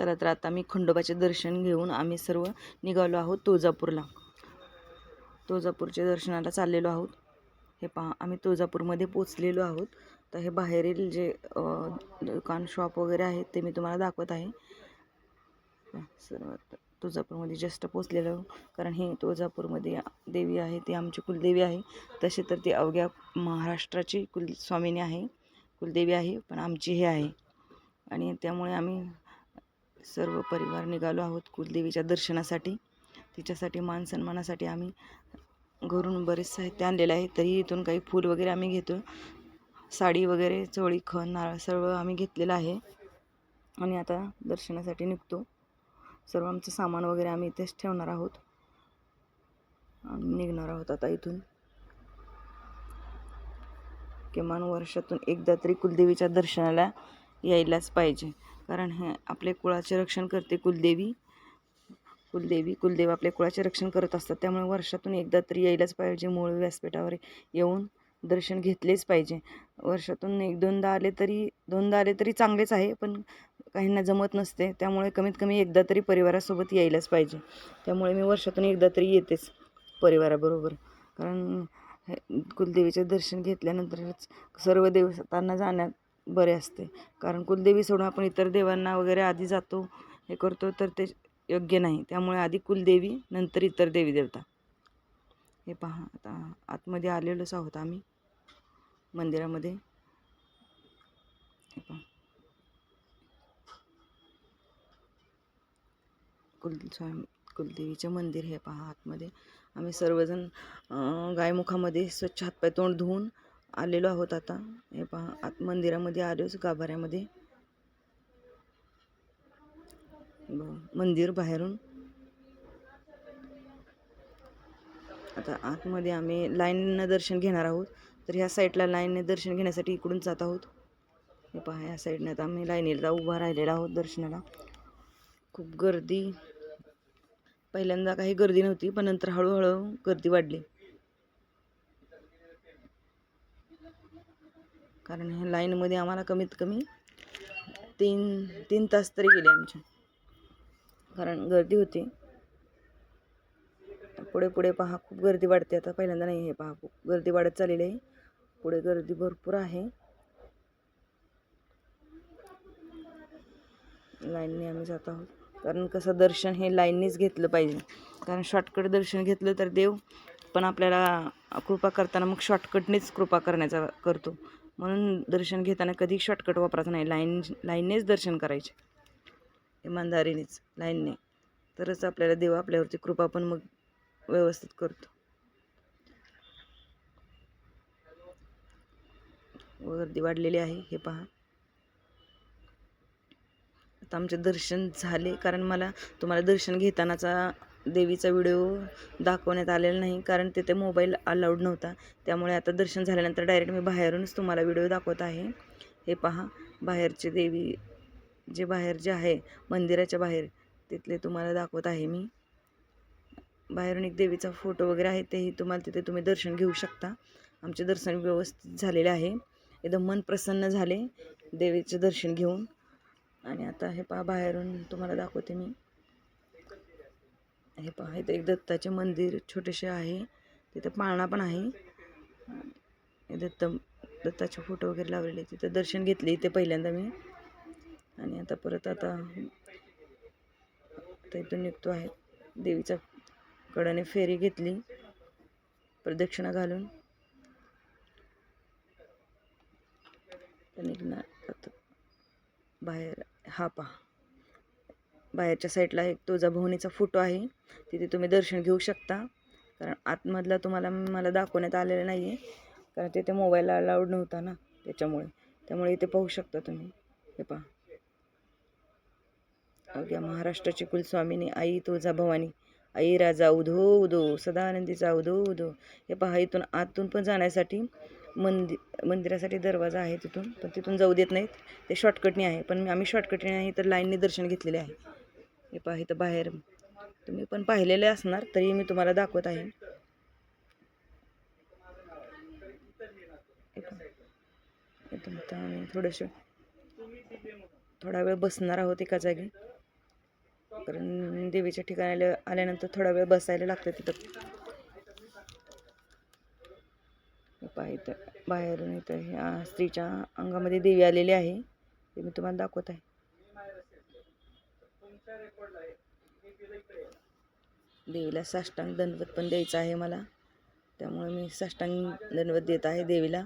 चला तर आता मी खंडोबाचे दर्शन घेऊन आम्ही सर्व निघालो आहोत तुळजापूरला. तुळजापूरच्या दर्शनाला चाललेलो आहोत. हे पहा आम्ही तुळजापूरमध्ये पोचलेलो आहोत. तर हे बाहेरील जे दुकान शॉप वगैरे आहेत ते मी तुम्हाला दाखवत आहे. सर्व तुळजापूरमध्ये जस्ट पोचलेलो आहोत. कारण हे तुळजापूरमध्ये देवी आहे ती आमची कुलदेवी आहे. तसे तर ती अवघ्या महाराष्ट्राची कुलस्वामिनी आहे कुलदेवी आहे पण आमची हे आहे. आणि त्यामुळे आम्ही सर्व परिवार निघालो आहोत कुलदेवीच्या दर्शनासाठी. तिच्यासाठी मान सन्मानासाठी आम्ही घरून बरेच साहित्य आणलेलं आहे. तरी इथून काही फूल वगैरे आम्ही घेतो. साडी वगैरे चोळी खण नारळ सर्व आम्ही घेतलेलं आहे. आणि आता दर्शनासाठी निघतो. सर्व आमचं सामान वगैरे आम्ही इथेच ठेवणार आहोत. आम्ही निघणार आहोत आता इथून. किमान वर्षातून एकदा तरी कुलदेवीच्या दर्शनाला यायलाच पाहिजे. कारण हे आपले कुळाचे रक्षण करते कुलदेवी. कुलदेवी कुलदेव आपल्या कुळाचे रक्षण करत असतात. त्यामुळे वर्षातून एकदा तरी यायलाच पाहिजे मूळ व्यासपीठावर येऊन दर्शन घेतलेच पाहिजे. वर्षातून एक दोनदा आले तरी दोनदा आले तरी चांगलेच आहे पण काहींना जमत नसते. त्यामुळे कमीत कमी एकदा तरी परिवारासोबत यायलाच पाहिजे. त्यामुळे मी वर्षातून एकदा तरी येतेच परिवाराबरोबर. कारण हे कुलदेवीचे दर्शन घेतल्यानंतरच सर्व देवतांना जाण्यात बरे असते. कारण कुलदेवी सोडून आपण इतर देवांना वगैरे आधी जातो हे करतो तर ते योग्य नाही. त्यामुळे आधी कुलदेवी नंतर इतर देवी देवता. हे पहा आता आतमध्ये आलेलोच आहोत आम्ही. मंदिरामध्ये. हे पहा. कुल स्वामी कुलदेवीचे मंदिर हे पहा आतमध्ये. आम्ही सर्वजण गायमुखामध्ये स्वच्छ हातपाय तोंड धुवून आलेलो आहोत आता. हे पहा आत मंदिरामध्ये आलोच गाभाऱ्यामध्ये. ब- मंदिर बाहेरून. आता आतमध्ये आम्ही लाईननं दर्शन घेणार आहोत. तर ह्या साईडला लाईनने दर्शन घेण्यासाठी इकडून जात आहोत. हे पहा ह्या साईडने आता आम्ही लाईनीला उभा राहिलेला आहोत दर्शनाला. खूप गर्दी. पहिल्यांदा काही गर्दी नव्हती पण नंतर हळूहळू गर्दी वाढली. कारण ह्या लाईनमध्ये आम्हाला कमीत कमी तीन तीन तास तरी गेले आमचे. कारण गर्दी होती. पुढे पुढे पहा खूप गर्दी वाढते. आता पहिल्यांदा नाही हे पहा खूप गर्दी वाढत चाललेली आहे. पुढे गर्दी भरपूर आहे. लाईनने आम्ही जात आहोत. कारण कसं दर्शन हे लाईननीच घेतलं पाहिजे. कारण शॉर्टकट दर्शन घेतलं तर देव पण आपल्याला कृपा करताना मग शॉर्टकटनेच कृपा करण्याचा करतो. म्हणून दर्शन घेताना कधी शॉर्टकट वापरायचं नाही. लाईन लाईननेच दर्शन करायचे. इमानदारीनेच लाईनने तरच आपल्याला देव आपल्यावरती कृपा पण मग व्यवस्थित करतो. गर्दी वाढलेली आहे हे पहा. आता आमचे दर्शन झाले कारण मला तुम्हाला दर्शन घेतानाचा देवीचा व्हिडिओ दाखवण्यात आलेला नाही कारण तिथे मोबाईल अलाउड नव्हता. त्यामुळे आता दर्शन झाल्यानंतर डायरेक्ट मी बाहेरूनच तुम्हाला व्हिडिओ दाखवत आहे. हे पहा बाहेरचे देवी जे बाहेर जे आहे मंदिराच्या बाहेर तिथले तुम्हाला दाखवत आहे मी. बाहेरून एक देवीचा फोटो वगैरे आहे तेही तुम्हाला तिथे तुम्ही दर्शन घेऊ शकता. आमचे दर्शन व्यवस्थित झालेले आहे. एकदम मन प्रसन्न झाले देवीचे दर्शन घेऊन. आणि आता हे पहा बाहेरून तुम्हाला दाखवते मी. हे पहा इथं एक दत्ताचे मंदिर छोटेसे आहे. तिथं पाळणा पण आहे. दत्त दत्ताचे फोटो वगैरे लावलेले तिथं दर्शन घेतले इथे पहिल्यांदा मी. आणि आता परत आता आता इथून निघतो आहे. देवीच्या कडाने फेरी घेतली. प्रदक्षिणा घालून. निघणार आता बाहेर. हा पहा. बाहेरच्या साईडला एक तुळजाभवानीचा फोटो आहे. तिथे तुम्ही दर्शन घेऊ शकता. कारण आतमधला तुम्हाला मला दाखवण्यात आलेला नाही आहे कारण तिथे मोबाईल अलाउड नव्हता ना त्याच्यामुळे. त्यामुळे इथे पाहू शकता तुम्ही. हे पहा. अवघ्या महाराष्ट्राची कुलस्वामिनी आई तुळजाभवानी आई राजा उधो उधो सदानंदीचा उधो उधो. हे पहा इथून आतून पण जाण्यासाठी मंदि मंदिरासाठी दरवाजा आहे तिथून. पण तिथून जाऊ देत नाहीत. ते शॉर्टकटने आहे. पण आम्ही शॉर्टकटने नाही तर लाईनने दर्शन घेतलेले आहे. हे पहा इथं बाहेर तुम्ही पण पाहिलेले असणार तरी मी तुम्हाला दाखवत आहे. हे आम्ही थोडेसे थोडा वेळ बसणार आहोत एका जागी. कारण देवीच्या ठिकाणी आल्यानंतर थोडा वेळ बसायला लागतं तिथं. हे बाहेरून इथं ह्या स्त्रीच्या अंगामध्ये देवी आलेली आहे ते मी तुम्हाला दाखवत आहे. देवीला साष्टांग दंडवत पण द्यायचं आहे मला. त्यामुळे मी साष्टांग दंडवत देत आहे देवीला.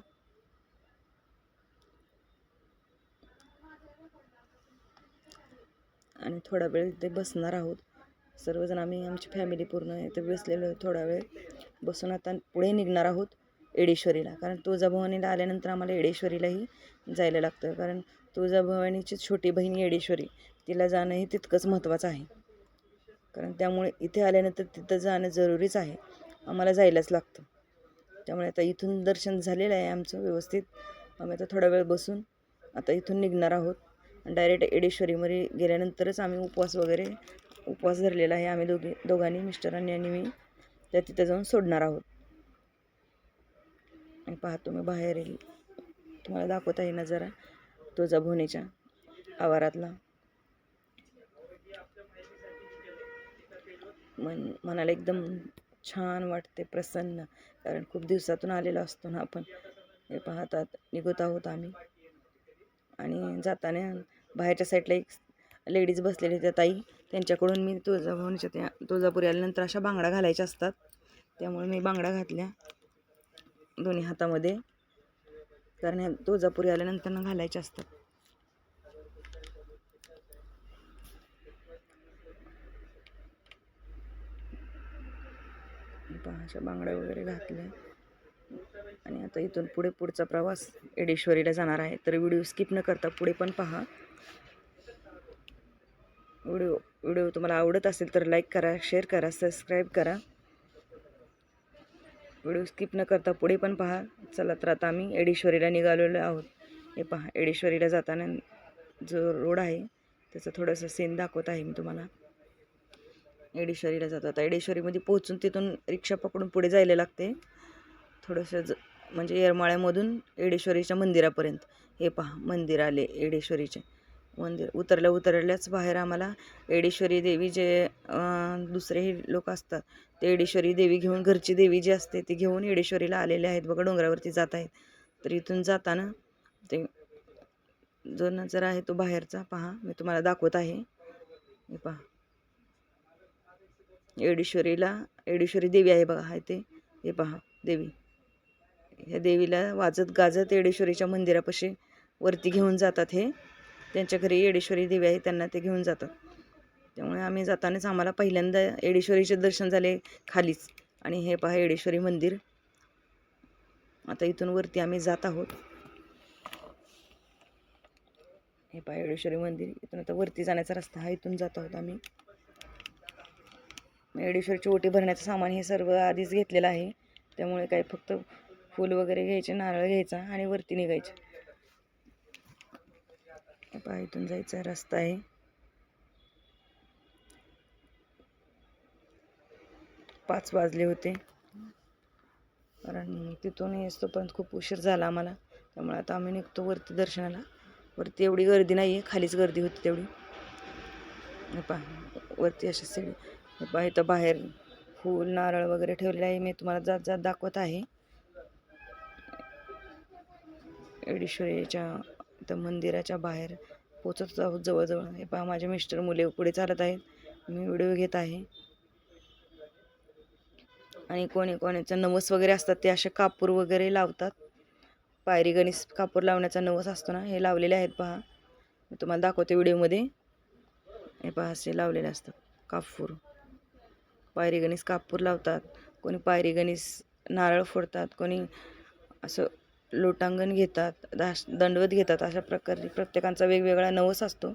आणि थोडा वेळ ते बसणार आहोत. सर्वजण आम्ही आमची फॅमिली पूर्ण इथे बसलेलो थोडा वेळ. बसून आता पुढे निघणार आहोत एडेश्वरीला कारण तुळजाभवानीला आल्यानंतर आम्हाला एडेश्वरीलाही जायला लागतं. कारण तुळजाभवानीची छोटी बहीण एडेश्वरी तिला जाणंही तितकंच महत्त्वाचं आहे. कारण त्यामुळे इथे आल्यानंतर तिथं जाणं जरुरीच आहे. आम्हाला जायलाच लागतं. त्यामुळे आता इथून दर्शन झालेलं आहे आमचं व्यवस्थित. आम्ही आता थोडा वेळ बसून आता इथून निघणार आहोत. आणि डायरेक्ट एडेश्वरीमध्ये गेल्यानंतरच आम्ही उपवास वगैरे उपवास धरलेला आहे. आम्ही दोघे दोघांनी मिस्टरांनी आणि मी त्या तिथं जाऊन सोडणार आहोत. आणि पाहतो मी बाहेर येईल तुम्हाला दाखवत आहे नजारा तुळजाभवानीच्या आवारातला. मन मनाला एकदम छान वाटते प्रसन्न. कारण खूप दिवसातून आलेलो असतो ना आपण. हे पाहतात निघत आहोत आम्ही. आणि जाताना बाहेरच्या साईडला एक लेडीज बसलेली त्या ताई. त्यांच्याकडून मी तुळजाभवानीच्या म्हणजे त्या तुळजापुरी आल्यानंतर अशा बांगड्या घालायच्या असतात. त्यामुळे मी बांगड्या घातल्या दोन्ही हातामध्ये. कारण ह्या तुळजापुरी आल्यानंतर ना घालायच्या असतात पहा अशा बांगड्या वगैरे घातल्या. आणि आता इथून पुढे पुढचा प्रवास एडेश्वरीला जाणार आहे. तर व्हिडिओ स्किप न करता पुढे पण पहा. व्हिडिओ व्हिडिओ तुम्हाला आवडत असेल तर लाईक करा शेअर करा सबस्क्राईब करा. व्हिडिओ स्किप न करता पुढे पण पहा. चला तर आता आम्ही एडेश्वरीला निघालेलो आहोत. हे पहा एडेश्वरीला जाताना जो रोड आहे त्याचं थोडंसं सीन दाखवत आहे मी तुम्हाला. एडेश्वरीला जातो आता एडेश्वरीमध्ये पोहोचून तिथून रिक्षा पकडून पुढे जायला लागते. थोडंसं ज म्हणजे येरमाळ्यामधून एडेश्वरीच्या मंदिरापर्यंत. हे पहा मंदिर आले एडेश्वरीचे मंदिर उतरल्या उतरल्याच बाहेर आम्हाला एडेश्वरी देवी जे दुसरेही लोक असतात ते एडेश्वरी देवी घेऊन घरची देवी जी असते ती घेऊन एडेश्वरीला आलेले आहेत. बघा डोंगरावरती जात आहेत. तर इथून जाताना ते जो नजर आहे तो बाहेरचा. पहा मी तुम्हाला दाखवत आहे. हे पहा. येडेश्वरीला एडेश्वरी देवी आहे बघा आहे ते. हे पहा देवी. ह्या देवीला वाजत गाजत येडेश्वरीच्या मंदिरापाशी वरती घेऊन जातात हे. त्यांच्या घरी येडेश्वरी देवी आहे त्यांना ते घेऊन जातात. त्यामुळे आम्ही जातानाच आम्हाला पहिल्यांदा येडेश्वरीचे दर्शन झाले खालीच. आणि हे पहा एडेश्वरी मंदिर. आता इथून वरती आम्ही जात आहोत. हे पहा एडेश्वरी मंदिर. इथून आता वरती जाण्याचा रस्ता हा इथून जात आहोत आम्ही. एडेश्वरची ओटी भरण्याचं सामान हे सर्व आधीच घेतलेलं आहे. त्यामुळे काय फक्त फूल वगैरे घ्यायचे नारळ घ्यायचा आणि वरती निघायचे. पहा इथून जायचा रस्ता आहे. पाच वाजले होते. कारण तिथून येतोपर्यंत खूप उशीर झाला आम्हाला. त्यामुळे आता आम्ही निघतो वरती दर्शनाला. वरती एवढी गर्दी नाही आहे खालीच गर्दी होती तेवढी. हे पहा वरती अशा सगळी इथं बाहेर फूल नारळ वगैरे ठेवलेलं आहे. मी तुम्हाला जात जात दाखवत आहे. एडेश्वरीच्या इथं मंदिराच्या बाहेर पोचत आहोत जवळजवळ. हे पहा माझे मिस्टर मुले पुढे चालत आहेत. मी व्हिडिओ घेत आहे. आणि कोणी कोणाचं नवस वगैरे असतात ते असे कापूर वगैरे लावतात. पायरी गणेश कापूर लावण्याचा नवस असतो ना हे लावलेले आहेत पहा. मी तुम्हाला दाखवते व्हिडिओमध्ये. हे पहा असे लावलेले असतात कापूर. पायरी गणेश कापूर लावतात कोणी पायरी गणेश नारळ फोडतात कोणी असं लोटांगण घेतात दाश दंडवत घेतात अशा प्रकारे प्रत्येकांचा वेगवेगळा नवस असतो.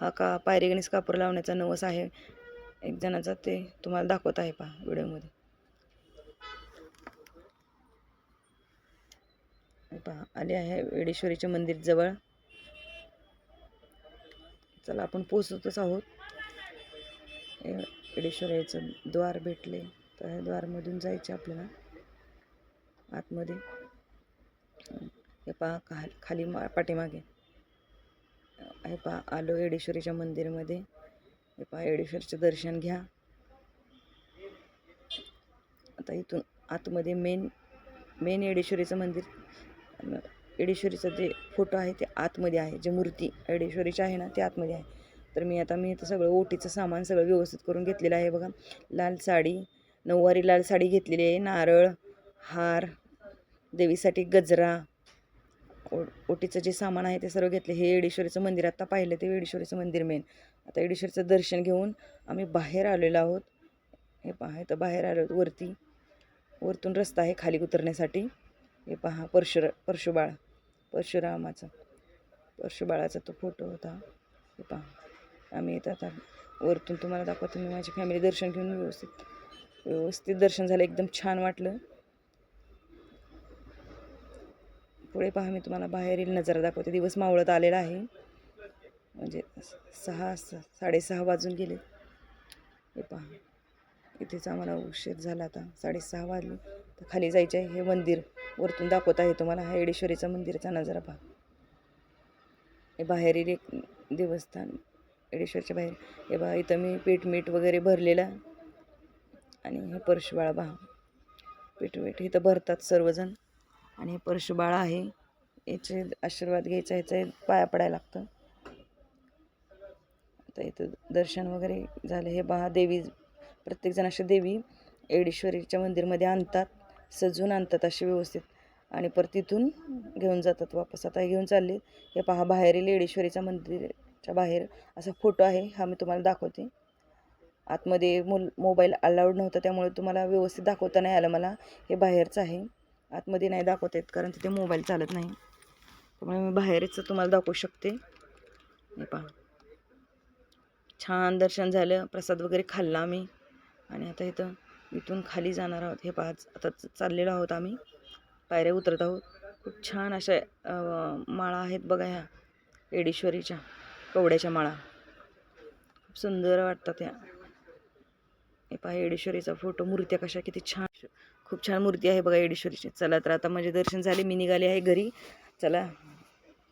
हा का पायरी गणेश कापूर लावण्याचा नवस आहे? एक जणाचा ते तुम्हाला दाखवत आहे पहा व्हिडिओमध्ये. पहा आले आहे वेडेश्वरीच्या मंदिर जवळ. चला आपण पोचतच आहोत. हे द्वार भेटले तर ह्या द्वारमधून जायचे आपल्याला. आतमध्ये. हे पहा खा खाली मा पाठीमागे. हे पहा आलो येडेश्वरीच्या मंदिरमध्ये. हे पहा येडेश्वरचं दर्शन घ्या. आता इथून आतमध्ये मेन मेन येडेश्वरीचं मंदिर. येडेश्वरीचं जे फोटो आहे ते आतमध्ये आहे. जे मूर्ती येडेश्वरीची आहे ना ते आतमध्ये आहे. तर मी आता मी इथं सगळं ओटीचं सामान सगळं व्यवस्थित करून घेतलेलं आहे बघा. लाल साडी नऊवारी लाल साडी घेतलेली आहे नारळ हार देवीसाठी गजरा ओ ओटीचं जे सामान आहे ते सर्व घेतले. हे येडेश्वरीचं मंदिर आत्ता पाहिलं ते येडेश्वरीचं मंदिर मेन आता येडेश्वरीचं दर्शन घेऊन आम्ही बाहेर आलेलो आहोत. हे पहा तर बाहेर आलो आहोत. वरती वरतून रस्ता आहे खाली उतरण्यासाठी. हे पहा परशुरा परशुबाळ परशुरामाचा परशुबाळाचा तो फोटो होता. हे पहा. आम्ही येत आता. वरतून तुम्हाला दाखवतो मी माझी फॅमिली दर्शन घेऊन व्यवस्थित व्यवस्थित दर्शन झालं एकदम छान वाटलं. पुढे पहा मी तुम्हाला बाहेरील नजारा दाखवते. दिवस मावळत आलेला आहे. म्हणजे सहा साडेसहा वाजून गेले. हे पहा इथेच आम्हाला उशीर झाला आता. साडेसहा वाजले. तर खाली जायचे आहे हे मंदिर. वरतून दाखवत आहे तुम्हाला हा येडेश्वरीचा मंदिराचा नजारा पहा. हे बाहेरील एक देवस्थान. येडेश्वरच्या बाहेर. हे बा इथं मी पीठ मीठ वगैरे भरलेलं आणि हे परशुबाळा बा पीठ मीठ इथं भरतात सर्वजण. आणि हे परशुबाळा आहे. याचे आशीर्वाद घ्यायचा ह्याचा पाया पडायला लागतं. आता इथं दर्शन वगैरे झालं. हे पहा देवी प्रत्येकजण अशी देवी येडेश्वरीच्या मंदिरमध्ये आणतात सजून आणतात अशी व्यवस्थित. आणि परत तिथून घेऊन जातात वापस. आता हे घेऊन चालले. हे पहा बाहेरील मंदिर च्या बाहेर असा फोटो आहे हा मी तुम्हाला दाखवते. आतमध्ये मुल मोबाईल अलाउड नव्हता त्यामुळे तुम्हाला व्यवस्थित दाखवता नाही आलं मला. हे बाहेरचं आहे. आतमध्ये नाही दाखवता येत कारण तिथे मोबाईल चालत नाही. त्यामुळे मी बाहेरच तुम्हाला दाखवू शकते. हे पहा. छान दर्शन झालं. प्रसाद वगैरे खाल्ला आम्ही. आणि आता इथं इथून खाली जाणार आहोत. हे पहा आता चाललेलो आहोत आम्ही. पायऱ्या उतरत आहोत. खूप छान अशा माळा आहेत बघा ह्या. एडेश्वरीच्या कवड्याच्या माळा. खूप सुंदर वाटतात ह्या हे पहा येडेश्वरीचा फोटो मूर्त्या कशा किती छान. खूप छान मूर्ती आहे बघा येडेश्वरीची. चला तर आता माझे दर्शन झाले. मी निघाले आहे घरी. चला.